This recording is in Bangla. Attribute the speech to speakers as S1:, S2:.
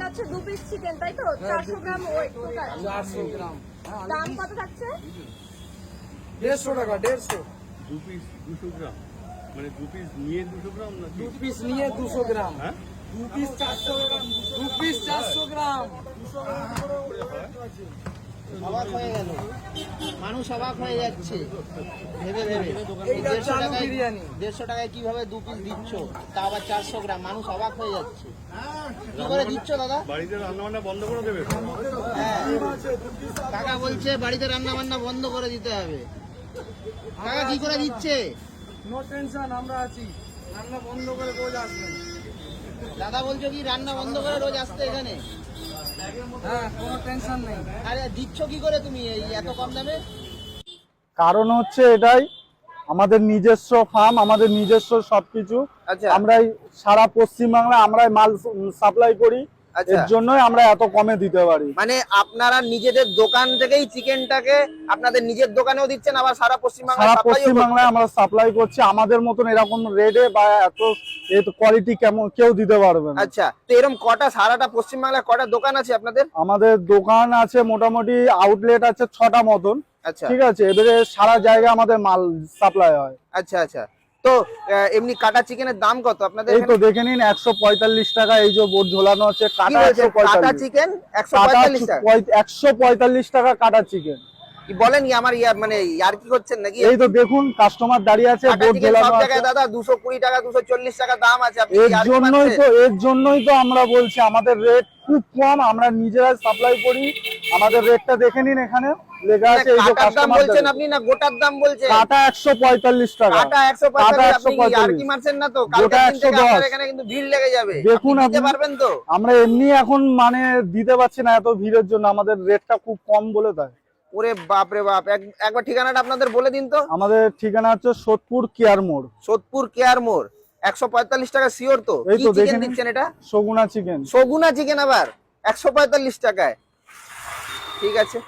S1: হচ্ছে দু পিস চিকেন তাই তো? চারশো গ্রাম ওয়েট
S2: চারশো গ্রাম। হ্যাঁ,
S1: দাম কত থাকছে?
S2: দেড়শো টাকা দেড়শো।
S3: দু পিস দুশো গ্রাম। মানে দু পিস নিয়ে দুশো গ্রাম না
S2: দু পিস নিয়ে দুশো গ্রাম।
S3: হ্যাঁ?
S2: দু পিস চারশো গ্রাম দু পিস চারশো গ্রাম।
S4: অবাক হয়ে গেল। মানুষ অবাক হয়ে যাচ্ছে। ভেবে ভেবে। দেড়শো টাকায় দেড়শো টাকায় কীভাবে দু পিস দিচ্ছ? তা আবার চারশো গ্রাম। মানুষ অবাক হয়ে যাচ্ছে। কি করে দিচ্ছ দাদা?
S3: বাড়িতে রান্না বান্না বন্ধ করে দেবে?
S4: হ্যাঁ। কাকা বলছে বাড়িতে রান্না বান্না বন্ধ করে দিতে হবে। কাকা কি করে দিচ্ছে?
S2: নো টেনশন আমরা আছি। রান্না বন্ধ করে রোজ আসবেন।
S4: দাদা বলছো কি রান্না বন্ধ করে রোজ আসতে এখানে?
S2: কোনো টেনশন নেই।
S4: আরে দিচ্ছ কি করে তুমি এই এত কম দামে?
S5: কারণ হচ্ছে এটাই আমাদের নিজস্ব ফার্ম আমাদের নিজস্ব সবকিছু।
S4: আচ্ছা।
S5: আমরাই সারা পশ্চিমবাংলা আমরাই মাল সাপ্লাই করি। এর জন্যই আমরা এত কমে দিতে পারি।
S4: মানে আপনারা নিজেদের দোকান থেকেই চিকেনটাকে আপনাদের নিজের দোকানেও দিচ্ছেন আবার সারা পশ্চিমবাংলায়
S5: সারা পশ্চিমবাংলায় আমরা সাপ্লাই করছি আমাদের মতন এরকম রেটে বা এত কোয়ালিটি কেমন কেউ দিতে পারবে না।
S4: আচ্ছা তো এরকম কটা সারাটা পশ্চিমবাংলায় কটা দোকান আছে আপনাদের?
S5: আমাদের দোকান আছে মোটামুটি আউটলেট আছে ছটা মতন।
S4: আচ্ছা।
S5: ঠিক আছে এবারে সারা জায়গায় আমাদের মাল সাপ্লাই হয়।
S4: আচ্ছা আচ্ছা। তো এমনি কাটা চিকেনের দাম কত? আপনাদের
S5: এই তো দেখে নিন একশো পঁয়তাল্লিশ টাকা এই যে বোর্ড ঝোলানো আছে কাটা
S4: কাটা চিকেন একশো
S5: কাটা
S4: পঁয়তাল্লিশ টাকা?
S5: একশো পঁয়তাল্লিশ টাকা কাটা চিকেন
S4: কি বলেন কি আমার ইয়া মানে ইয়ার কি করছেন নাকি?
S5: এই তো দেখুন কাস্টমার দাঁড়িয়ে আছে বোর্ড ঝোলানো আছে।
S4: দাদা দুশো কুড়ি টাকা দুশো চল্লিশ টাকা দাম আছে আপনি
S5: এর জন্যই তো এর জন্যই তো আমরা বলছি আমাদের রেট খুব কম আমরা নিজেরাই সাপ্লাই করি। আমাদের রেটটা দেখে নিন এখানে। লেখা আছে এই যে
S4: দাম বলছেন আপনি না গোটার দাম বলছেন?
S5: কাটা একশো পঁয়তাল্লিশ টাকা।
S4: কাটা একশো
S5: কাটা
S4: পঁয়তাল্লিশ কি মারছেন না তো?
S5: গোটা
S4: কালকের দিন থেকে
S5: 110
S4: এখানে কিন্তু ভিড় লেগে যাবে।
S5: দেখুন
S4: আপনি পারবেন তো?
S5: আমরা এমনি এখন মানে দিতে পারছি না এত ভিড়ের জন্য। আমাদের রেটটা খুব কম বলে তাই
S4: ওরে বাপ রে বাপ। এক- একবার ঠিকানাটা আপনাদের বলে দিন তো।
S5: আমাদের ঠিকানা হচ্ছে সোদপুর কেয়ার মোড়।
S4: সোদপুর কেয়ার মোড়। একশো পঁয়তাল্লিশ টাকা শিওর তো? কি
S5: দেখে
S4: চিকেন দিচ্ছেন এটা?
S5: সগুনা চিকেন
S4: সগুনা চিকেন আবার। একশো পঁয়তাল্লিশ টাকায়। ঠিক আছে।